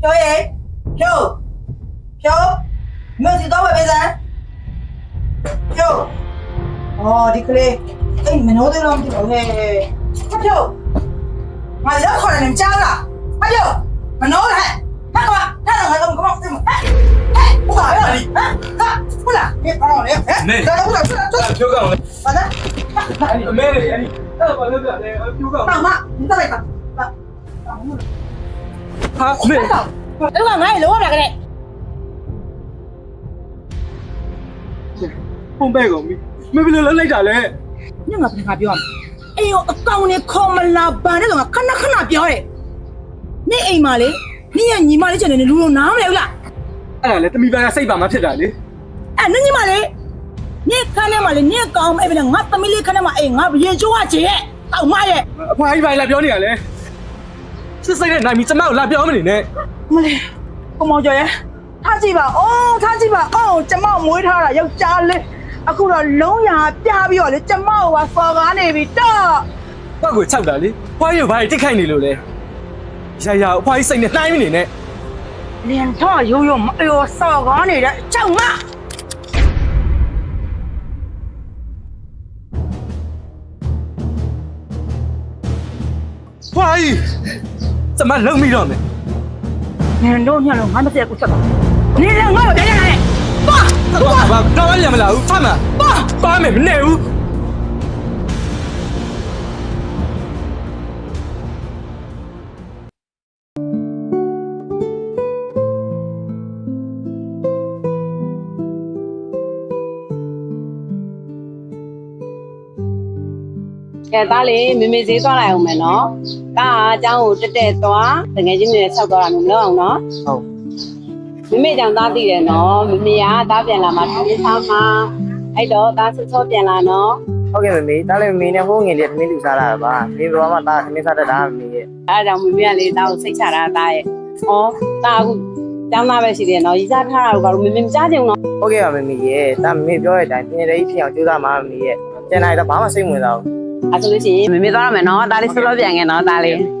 飘爷，飘，飘，没有几多外边人，飘，哦，你过来，哎，没弄对了，你过来，他飘，我这可能家了，他飘，没弄来，他干嘛？他弄来弄干嘛？哎，哎，不打了你，啊，他不打，你打我你，哎，来不打，出来，出来，飘干我，完了，哎，没得，哎，那完了不了，哎，飘干我，大妈，你再来一个，来，大妈。 ဟာမင်းအဲ့ကငါ့ရဲ့လောရတာကလေးဖုန်းပဲကောမင်းမင်းဘယ်လိုလဲလိုက်တာလဲညငါပြန်ငါပြောရမယ်အေးရောအကောင်နဲ့ခေါ်မလာဗန်နဲ့ဆိုငါခဏခဏပြောတယ်နေအိမ်မှာလေနေရညီမလေးချန်နေလူလုံးနားမလဲဟုတ်လားအဲ့ဒါလေတမီပါကစိတ်ပါမဖြစ်တာလေအဲ့နေညီမလေးနေခန်းထဲမှာလေနေကောင်အဲ့ဘယ်နဲ့ငါတမီလေးခန်းထဲမှာအေးငါရေချိုးရချေရဲ့တောက်မရဲ့အဖွားကြီးပါလေပြောနေရလဲ စစ်စိတ်နဲ့နိုင်ပြီးကျမကိုလာပြောမနေနဲ့မလေးကိုမောင်ကျော်ရဲ့ထားကြည့်ပါအိုးထားကြည့်ပါအိုးကျမမွေးထားတာယောက်ျားလေးအခုတော့လုံးရပြပြီးတော့လေကျမကိုပါစော်ကားနေပြီတော့တော့ကိုချက်တာလေဖွားရဘာတိတ်ခိုက်နေလို့လဲရရအဖွားကြီးစိတ်နဲ့နှိုင်းမနေနဲ့လင်တော့ရိုးရိုးမအော်စော်ကားနေတဲ့အချောက်မဖွားကြီး ကျမလုံမိတော့မယ်နင်တို့ညလုံးငါမစက်ကူဆက်ပါနေလည်းငါ့ကိုတည်းရတယ်ပါဘာဘာတော့ရမလားဦးဖတ်မှာပါပါမယ်မနေဘူးကဲသားလေးမေမေဈေးသွားလိုက်အောင်မယ်နော်။ဒါ ကားအကြောင်းကိုတက်တက်သွားတကယ်ချင်းနဲ့ဆောက်သွားတာမျိုးမလုပ်အောင်နော်ဟုတ်မမေကြောင့်သားသိတယ်နော်မမေကသားပြန်လာမှသူလေးသားမှအဲ့တော့သားဆော့ဆော့ပြန်လာနော်ဟုတ်ကဲ့မမေဒါလည်းမမေနဲ့ဟိုးငင်လေးသမင်းလူစားတာပါမင်းဘဝမှာဒါသမင်းစားတတ်တာမမေရဲ့အဲ့ဒါကြောင့်မမေကလေသားကိုစိတ်ချတာသားရဲ့ဩသားအခုကျောင်းသားပဲရှိတယ်နော်ရီစားထားတာကတော့မမေမကြားချင်ဘူးနော်ဟုတ်ကဲ့ပါမမေရဲ့ဒါမမေပြောတဲ့အတိုင်းပြင်ရည်ဖြစ်အောင်ကြိုးစားမှာမမေရဲ့ကျန်တာတော့ဘာမှစိတ်ဝင်စားဘူး အဲဆိုလို့ရှိရင်မေမေသွားရမယ်နော်။သားလေးဆွလောပြန်ခဲ့နော်သားလေး။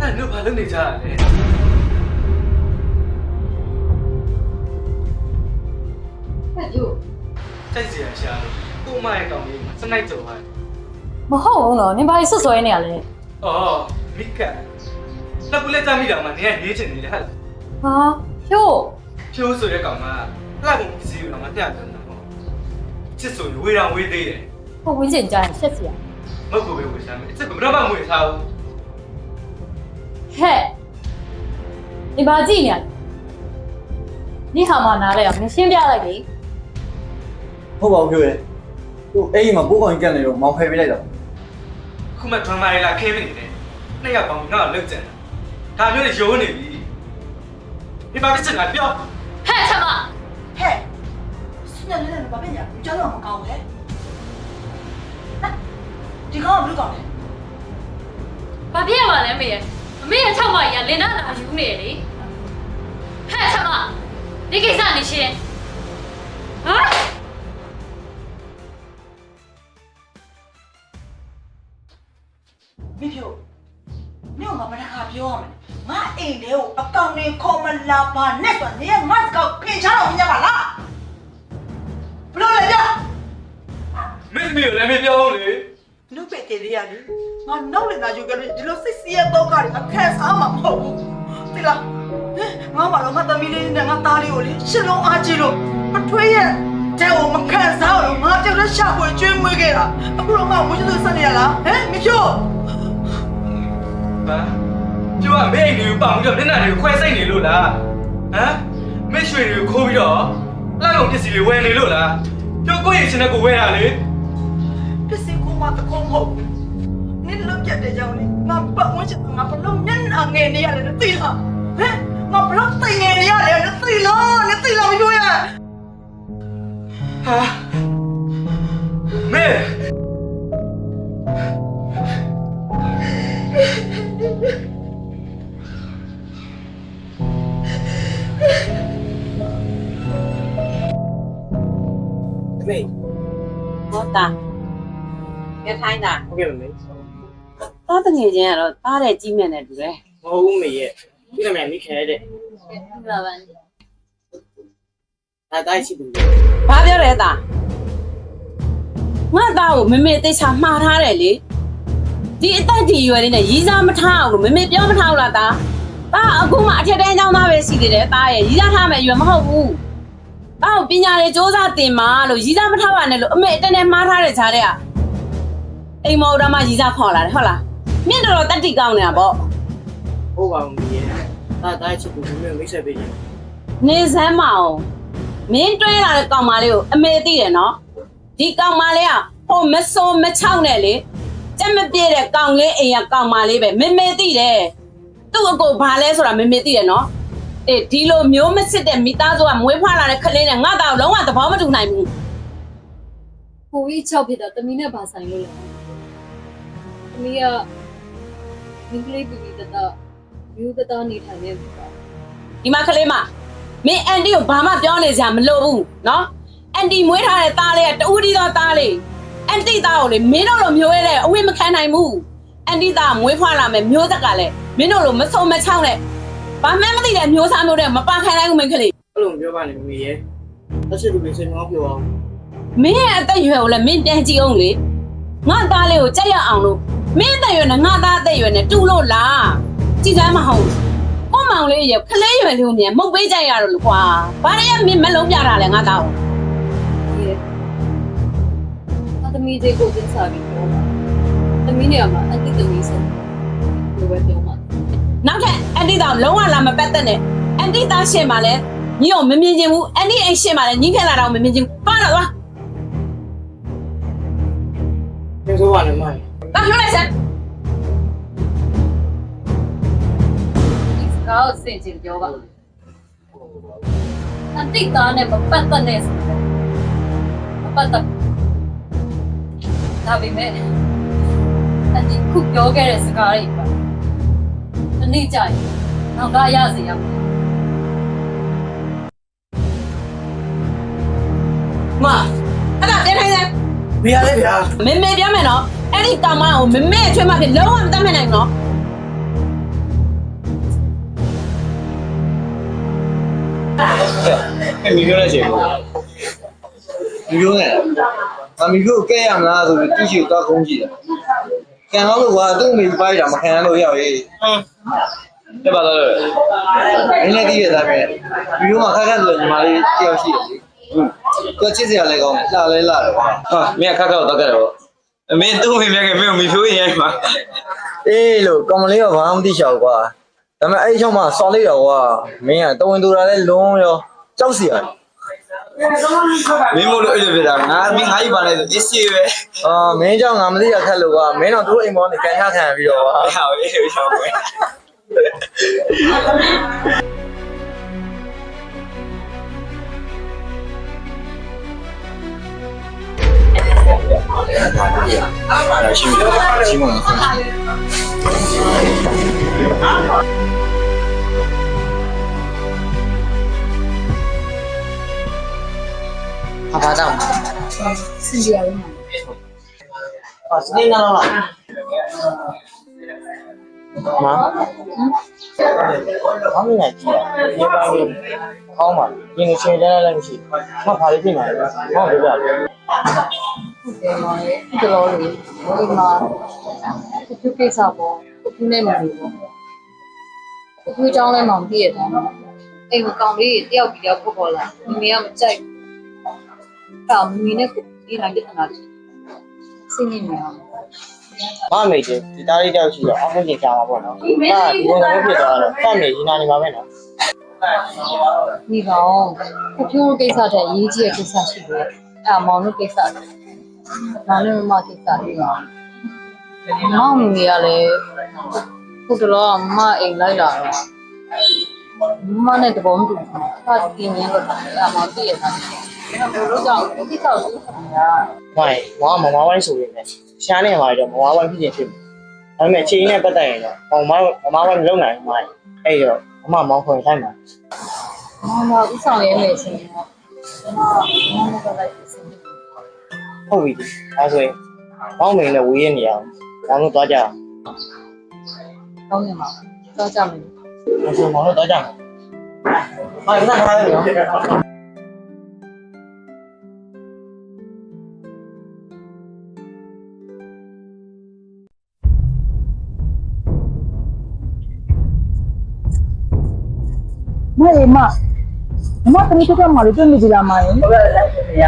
အဲ့တို့ဘာလုပ်နေကြတာလဲ စိတ်စီရရှာလို့ကိုမရဲ့ကောင်လေးစနိုက်ကြော်ပါမဟုတ်ဘူးနော်နင်ဘာလို့ဆွဆွဲနေရလဲအော်မိကလက်ကူလက်ကြမိတာမှနေရနေချင်နေတယ်ဟဲ့ဟာဖြို့ဖြိုးဆိုတဲ့ကောင်ကလှကုန်ပစ္စည်းကိုတော့မပြတ်တယ်နော်ချစ်ဆိုဝေးတော်ဝေးသေးတယ်ဟိုဝင်းကျင်ကြရင်ရှက်စီရမဟုတ်ဘူးပဲဝေးစမ်းမယ်ချစ်ကဘယ်တော့မှမဝေးထားဘူးဟဲ့ဒီဘာကြည့်နေရလဲဒီဟာမနားလဲအောင်နင်ရှင်းပြလိုက်လေ ဟုတ်ပါဘူးပြောရဲဟိုအဲ့ဒီမှာကိုယ်ကောင်ကြီးကတ်နေတော့မောင်ဖယ်ပေးလိုက်တာခုမှဒရမာရီလာခဲမနေတယ်နှစ်ယောက်ပေါင်းငါ့ကိုလုတ်ကြတယ်ဒါမျိုးတွေရိုးနေပြီဒီပါကစင်ကပြောဟဲ့ချက်မဟဲ့စနေနေ့ကဘာဖြစ်ညာကျောင်းတော့မကောင်းဘူးဟဲ့ဒီကောင်ကဘယ်လိုကောင်းလဲဘာဖြစ်ရမှာလဲမေရဲ့အမေရဲ့၆မကြီးကလင်နာလာယူနေလေဟဲ့ချက်မဒီကိစ္စနေရှင်းဟာမ ဖြို့မြို့မှာဘာတခါပြောရမလဲငါအိမ်လေးကိုအကောင်လေးခေါ်မလာပါနဲ့ဆိုနေငါစကောက်ပြင်ချတော့ညပါလားဘလို့လဲပြမင်းမျိုးလည်းမပြောဘူးလေလူပဲတည်းရလေငါနောက်လည်းလာယူကြလို့ဒီလိုစိတ်စီးရတော့ကလည်းငါခံစားမှာမဟုတ်ဘူးတိလားငါမတော့ငါသမီးလေးနဲ့ငါသားလေးကိုလေရှစ်လုံးအားကြီးလို့မထွေးရဲ့တဲ့ကိုမခံစားလို့ငါကြောက်တဲ့ရှာဖွေကျွေးမွေးခဲ့တာအခုတော့ငါဝှချသူဆက်နေရလားဟမ်မ ဖြို့ဘာကျိုးကမင်းအိမ်တွေကိုပေါင်ပြီးတော့မျက်နှာတွေကိုခွဲစိတ်နေလို့လားဟမ်မင်းရွှေတွေကိုခိုးပြီးတော့လှကုန်ပစ္စည်းတွေဝယ်နေလို့လားပြောကိုယ့်ရဲ့ရှင်တဲ့ကိုဝယ်တာလေပစ္စည်းကိုမတကုံးမဟုတ်နင်လုံးပြတဲ့ကြောင့်လေငါပတ်ဝန်းကျင်ငါဘလို့မျက်နှာငယ်နေရတယ်သိလားဟမ်ငါဘလို့သိငယ်နေရတယ်သိလားနင်သိလားမဖြို့ရဲ့ဟာမဲ တာကဲထိုင်းတာဟုတ်ကဲ့မမေသားတငယ်ချင်းကတော့သားတဲ့ကြီးမြတ်နေတူတယ်မဟုတ်ဘူးမေရဲ့ဒီကမြန်မိခဲတဲ့ဟုတ်လားဗန်ဒါတိုင်းရှိဘူးဘာပြောလဲသားငါသားကိုမမေတေချာမှားထားတယ်လေဒီအသက်ကြီးရွယ်လေးနဲ့ရီးစားမထားအောင်လို့မမေပြောမထားဘူးလားသားသားအခုမှအထက်တန်းကျောင်းသားပဲရှိသေးတယ်သားရဲ့ရီးစားထားမယ်ရွယ်မဟုတ်ဘူး သားကိုပညာရေးစ조사သင်ပါလို့ရီးစားမထားပါနဲ့လို့အမေအတန်းနဲ့မှားထားတဲ့ဈာတဲ့ကအိမ်မော်တော်မှရီးစားခေါ်လာတယ်ဟုတ်လားမြင့်တော်တော်တက်တိကောင်းနေတာပေါ့ဟုတ်ပါဘူးမေရဲ့ဒါတိုင်းရှိဘူးမမေမိတ်ဆက်ပေးခြင်းနေစမ်းမအောင်မင်းတွဲလာတဲ့ကောင်မလေးကိုအမေသိတယ်နော်ဒီကောင်မလေးကဟိုမစိုးမချောက်နဲ့လေကြက်မပြည့်တဲ့ကောင်လေးအိမ်ကကောင်မလေးပဲမေမေသိတယ်သူ့အကိုဘာလဲဆိုတာမေမေသိတယ်နော် အေးဒီလိုမျိုးမစစ်တဲ့မိသားစုကမွေးဖွားလာတဲ့ကလေးနဲ့ငါတော့လုံးဝသဘောမတူနိုင်ဘူးကိုကြီး6ဖြစ်တာတမီနဲ့ဘာဆိုင်လို့လဲတမီကမိကလေးပီပီတတယူတတနေထိုင်နေပြီပါဒီမှာကလေးမမင်းအန်တီကိုဘာမှပြောနေစရာမလိုဘူးနော်အန်တီမွေးထားတဲ့သားလေးကတူးတီသောသားလေးအန်တီသားကိုလေမင်းတို့လိုမျိုးရဲတဲ့အဝိမခံနိုင်ဘူးအန်တီသားကမွေးဖွားလာမယ်မျိုးသက်ကလည်းမင်းတို့လိုမစုံမချောင်းနဲ့ ဘာမှမသိတဲ့မျိုးစားမျိုးတွေမပါခံနိုင်ဘူးမင်းကလေးအဲ့လိုပြောပါနဲ့မေရဲ့တက်ရှိလူတွေစိတ်မောပြောအောင်မင်းရဲ့အသက်အရွယ်ကိုလည်းမင်းပြန်ကြည့်အောင်လေငါသားလေးကိုကြက်ရအောင်လို့မင်းအသက်အရွယ်နဲ့ငါသားအသက်အရွယ်နဲ့တူလို့လားကြည်စမ်းမဟုတ်ဘူးကိုမောင်လေးရခလေးရွယ်လေးကိုမြန်မုတ်ပေးကြရတော့လို့ကွာဘာလဲမင်းမလုံးပြတာလဲငါသားကိုဒီအတမီလေးကိုတင်စားပြီးတော့တမီနေရာမှာအတိတမီဆုံးလိုပဲပြောမှာ နောက်ထပ်အန်တီတောင်လုံးဝလာမပတ်သက်နဲ့အန်တီသားရှင်ပါလဲညီအောင်မမြင်ချင်ဘူးအန်တီအိမ်ရှင်ပါလဲညီခဲ့လာတော့မမြင်ချင်ဘူးပါတော့သွားသင်ဆိုပါနဲ့မေတာလှလိုက်စမ်းဒီစကားကိုစင်ချင်ပြောပါအတိတ်သားနဲ့မပတ်သက်နဲ့ဆိုတော့မပတ်သက်ဘူးဒါပေမဲ့အတိခုပြောခဲ့တဲ့စကားတွေပါ ဒီနေ့ကြရင်နောက်ကရစီရမယ်မအဲ့ဒါပြန်ထိုင်စမ်းမေရလေဗျာမေမေပြောမယ်နော်အဲ့ဒီကောင်မကိုမေမေအချွေးမဖြစ်လုံးဝမတတ်မှတ်နိုင်ဘူးနော်အဲ့မီပြောတဲ့ချိန်ကိုမီပြောနေအမီပြောကဲရမလားဆိုပြီးသူ့ရှိတော့ခုံးကြည့်တယ်ကံတော့ကွာသူ့မိပိုက်တာမခံရလို့ရောက်ရေးတဲ့ ပါတော့မင်းလည်းသိရတာပဲမီပြောမှာခက်ခက်ဆိုညီမလေးတယောက်ရှိတယ်သူချစ်စရာလည်းကောင်းတယ်လှလဲလှတယ်ကွာဟာမင်းကခက်ခက်တော့တက်ကြတယ်ဗောမင်းသူ့မိမကမင်းကိုမီဖြိုးရင်ရိုက်မှာအေးလို့ကောင်မလေးကဘာမှမသိချောက်ကွာဒါပေမဲ့အဲ့ဒီချောင်းမှာစော်လိုက်တော့ကွာမင်းကတဝင်တူတာလည်းလုံးရောကြောက်စီရတယ်မင်းမို့လို့အဲ့လိုဖြစ်တာငါမင်းငါ့ကြီးပါလဲဆိုအစ်စီပဲအာမင်းကြောင့်ငါမသိရခက်လို့ကွာမင်းတော့သူ့အိမ်ပေါ်နေကန်ချခံရပြီးတော့ကွာဟာအေးအေးရှောင်းပဲ ရှိပြီရှိမှာဟာဘာတော့စင်ကြရအောင်ဟာစနေနာလား မဘာမင်းကြီးဒီပါလို့ကောင်းပါဒီနေ့ချိန်တယ်လည်းမရှိမဖာလေးပြင်ပါလေဟောပြောပါလေဟုတ်တယ်မောင်ရဲ့ဒီလိုလေးဒီမှာဒီကိစ္စပေါ့ဒီနဲ့မလို့ပေါ့ဒီအကြောင်းလည်းမောင်သိရတယ်အိမ်ကကောင်လေးတယောက်ပြီးတယောက်ပုတ်ပေါ်လာမိမိကမကြိုက်တာမိမိနဲ့ဒီလိုက်တဲ့နာစင်းနေနေအောင် မမေကြီးဒီသားလေးတယောက်ရှိတော့အမှုကြီးကြာမှာပေါ့နော်ဒါဒီလိုမျိုးဖြစ်သွားတော့တတ်နေရင်နာနေပါပဲနော်ဒီကောင်ဖဖြိုးကိစ္စတဲ့ရေးကြီးတဲ့ကိစ္စရှိတယ်အဲ့မောင်တို့ကိစ္စတယ်မောင်တို့မကိစ္စတွေပါမောင်မိမိကလည်းခုတလောမအိမ်လိုက်လာတော့မနဲ့တဘောမတူဘူး။ဟာဒီမြင်တော့အမသိရတာ။ဘယ် လိုကြောင့်ဒီကိစ္စကိုသိနေတာ။မိုင်းမောင်မမဝိုင်းဆိုရင်လည်းရှားနေမှာတော့မမဝိုင်းဖြစ်ချင်းဖြစ်မယ်။ဒါပေမဲ့ချိန်နဲ့ပတ်သက်ရင်တော့မမမမဝိုင်းမလုပ်နိုင်ဘူးမိုင်း။အဲ့တော့အမမောင်ခွင်ထိုက်မှာ။မောင်မဥဆောင်ရဲမယ်ဆိုရင်တော့မောင်မကလိုက်စီဟုတ်ပြီဒါဆိုရင်မောင်မင်းနဲ့ဝေးရနေရအောင်မောင်တို့သွားကြအောင်ကောင်းနေမှာတော့ကြမယ်ဒါဆိုမောင်တို့သွားကြအောင်ဟာငါထားရအောင် မအေးမမတမီးတက်မှာလို့တွေ့မိကြလားမရင်ဟုတ်တယ်လိုက်နေရ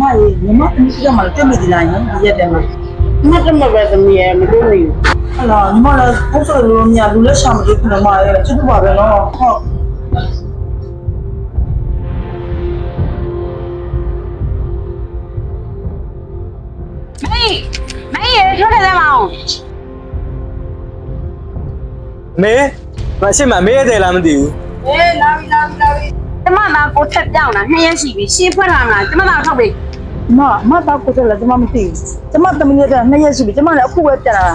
မအေးမတမီးတက်မှာလို့တွေ့မိကြလားယင်ဒီရက်တည်းမှာမတ်မပဲသမီးရဲ့မတွေ့ဘူးဟလာညီမလည်းဘုတ်ဆိုလို့မြလူလက်ရှာမလို့ခုနမရဲ့ချစ်တူပါပဲနော်ဟုတ်မေးမေးရထွက်တယ်လဲမအောင်မေ မရှိမှမေးရတယ်လားမသိဘူးအေးလာပြီလာပြီလာပြီကျမသားကိုထက်ပြောင်းတာနှစ်ရက်ရှိပြီရှင်းဖွက်လာမလားကျမသားထောက်ပြီမမတော့ကိုယ်လည်းကျမမသိဘူးကျမတမီးနဲ့နှစ်ရက်ရှိပြီကျမလည်းအခုပဲပြန်လာ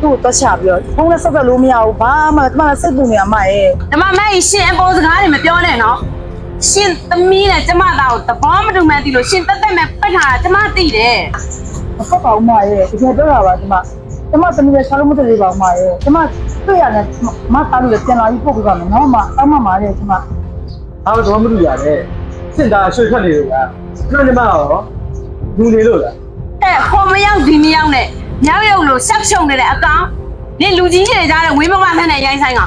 သူ့ကိုတော့ချပြီးတော့ဖုန်းနဲ့ဆက်သွယ်လို့မရဘူးဘာမှကျမလည်းစိတ်ပူနေရမရဲ့ကျမမေးရှင်းအပေါ်စကားတွေမပြောနဲ့နော်ရှင်းသမီးနဲ့ကျမသားကိုသဘောမတူမှန်းသိလို့ရှင်းတက်တက်မဲ့ပတ်ထားတာကျမသိတယ်မဟုတ်ပါဘူးမရဲ့တကယ်ပြောတာပါကျမ ကျမတမီးလည်းရှာလို့မသိသေးပါဘူးမရဲ့ကျမတွေ့ရတယ်မသားလို့ပြန်လာပြီးပို့ပြပါမယ်နော်မအောက်မှာပါရဲ့ကျမအားတော့မလို့ရတယ်စင်တာရွှေထွက်နေလို့လားကျွန်တော်ညီမရောလူနေလို့လားတဲ့ခေါ်မရောက်ဒီမရောက်နဲ့မြောက်ရုပ်လို့ဆက်ရှုံနေတဲ့အကောင်နေလူကြီးတွေကြားတဲ့ဝင်းမမဆန်းတဲ့ရိုင်းဆိုင်ကတ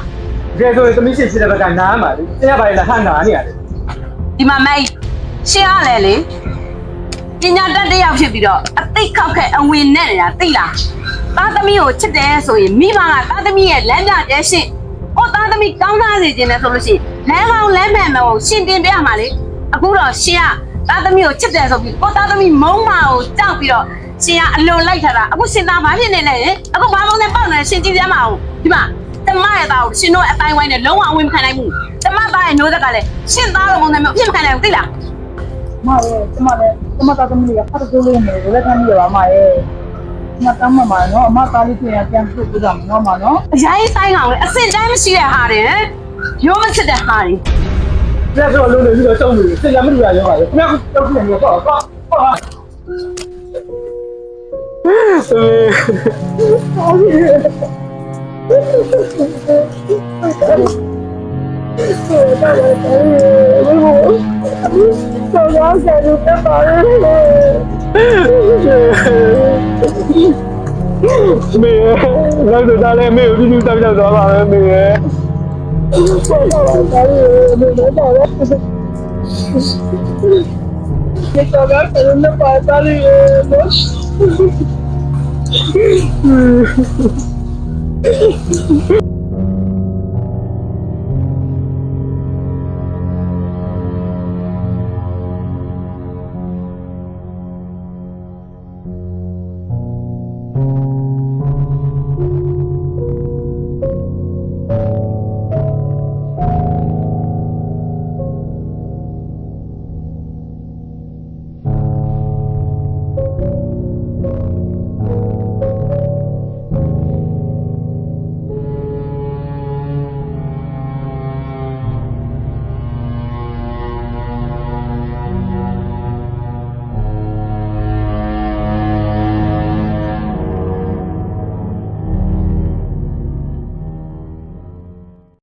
ကယ်ဆိုရင်သမီးရှိရှိတဲ့ဘက်ကနားမှာလေတရားပါလေလားဟန်နာနေရတယ်ဒီမှာမေးရှင်းရလေလေပညာတတ်တစ်ယောက်ဖြစ်ပြီးတော့အသိခောက်ခဲ့အဝင်နဲ့နေတာသိလား သားသမီးကိုချစ်တယ်ဆိုရင်မိဘကသားသမီးရဲ့လမ်းပြကျဲရှင်းဟောသားသမီးကောင်းသားစေခြင်းနဲ့ဆိုလို့ရှိရင်လမ်းကောင်းလမ်းမှန်မှန်ကိုရှင်းတင်ပြမှာလေအခုတော့ရှင်းကသားသမီးကိုချစ်တယ်ဆိုပြီးကိုသားသမီးမုန်းမာကိုကြောက်ပြီးတော့ရှင်းကအလွန်လိုက်ထားတာအခုရှင်သားဘာဖြစ်နေလဲဟင်အခုဘာပုံစံပေါက်နေလဲရှင်ကြည့်ပြမအောင်ဒီမှာကျမရဲ့သားကိုရှင်တို့အတိုင်းဝိုင်းနဲ့လုံးဝအဝင်မခံနိုင်ဘူးကျမသားရဲ့မျိုးသက်ကလည်းရှင်သားလိုပုံစံမျိုးအဖြစ်မခံနိုင်ဘူးသိလားမရဲ့ကျမလည်းကျမသားသမီးကဖတ်တိုးလေးနေတယ်လက်ခံနေပါမရဲ့ မတမ်းမမနော်အမသားလေးပြင်ပြန်ပြုတ်ပြတာနော်မနော်အရိုင်းဆိုင်ကောင်လေအစင်တိုင်းမရှိတဲ့ဟာတွေဟမ်ရိုးမချစ်တဲ့ဟာတွေလက်ဆိုလုံးနေပြီးတော့တုံးနေစင်တာမလို့ရရောပါလေခင်ဗျားတုံးနေတော့တော့တော့ မေလောက်တော့လည်းမေကိုပြင်းပြတောက်တောက်သွားပါမယ်မေရဲ့